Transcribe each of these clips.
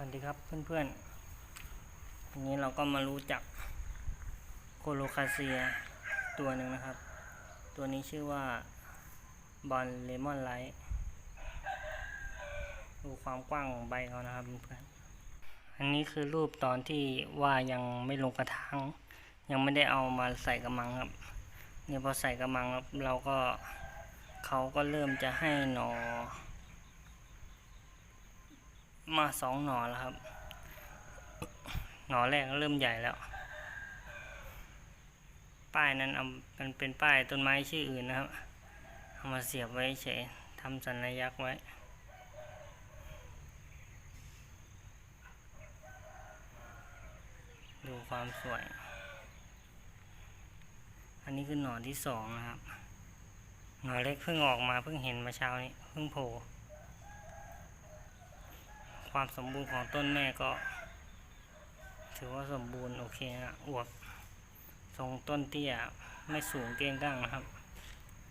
สวัสดีครับเพื่อนๆวันนี้เราก็มารู้จักโคโลคาเซียตัวหนึ่งนะครับ ตัวนี้ชื่อว่าบอลเลมอนไลท์ดูความกว้างของใบเขานะครับเพื่อนๆอันนี้คือรูปตอนที่ว่ายังไม่ลงกระถางยังไม่ได้เอามาใส่กระมังครับเนี่ยพอใส่กระมังแล้วเราก็เขาก็เริ่มจะให้หนอ มาสองหนอแล้วครับ หนอแรกก็เริ่มใหญ่แล้ว ป้ายนั้นเอามันเป็นป้ายต้นไม้ชื่ออื่นนะครับ เอามาเสียบไว้เฉยทำสัญลักษณ์ไว้ดูความสวย อันนี้คือหนอนที่สองนะครับ หนอเล็กเพิ่งออกมาเพิ่งเห็นมาเช้านี้ เพิ่งโผล่ ความสมบูรณ์ของต้นแม่ก็ ถือว่าสมบูรณ์โอเคนะอวบทรงต้นเตี้ยไม่สูงเก้งก้างนะครับ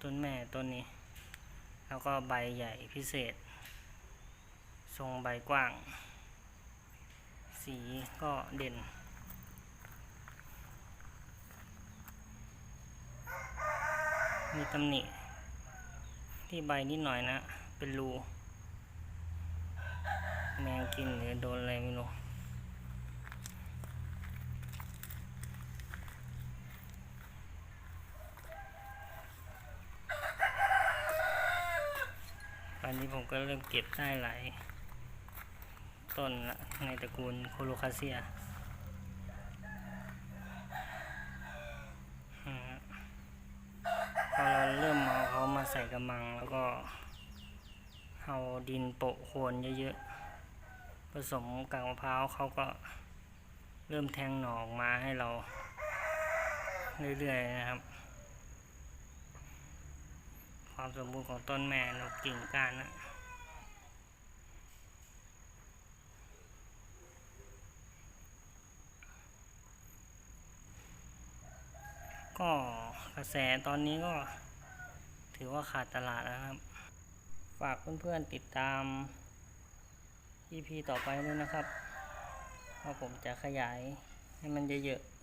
ต้นแม่ต้นนี้ แล้วก็ใบใหญ่พิเศษ ทรงใบกว้าง สีก็เด่นมีตำหนิที่ใบนิดหน่อยนะ เป็นรู แมงกินหรือโดนอะไรไม่รู้ตอนนี้ผมก็เริ่มเก็บได้หลายต้นละในตระกูลโคโลคาเซียพอเราเริ่มเอาเขามาใส่กระมังแล้วก็เอาดินโปะโคนเยอะๆ สมกากมะพร้าวเขาก็เริ่มแทงหน่อออกมาให้เรา เรื่อยๆนะครับ ความสมบูรณ์ของต้นแม่นกกิ่งก้านนะก็กระแสตอนนี้ก็ถือว่าขาดตลาดแล้วนะครับ ฝากเพื่อนๆติดตาม EP ต่อไปด้วยนะครับว่าผมจะขยายให้มันเยอะๆ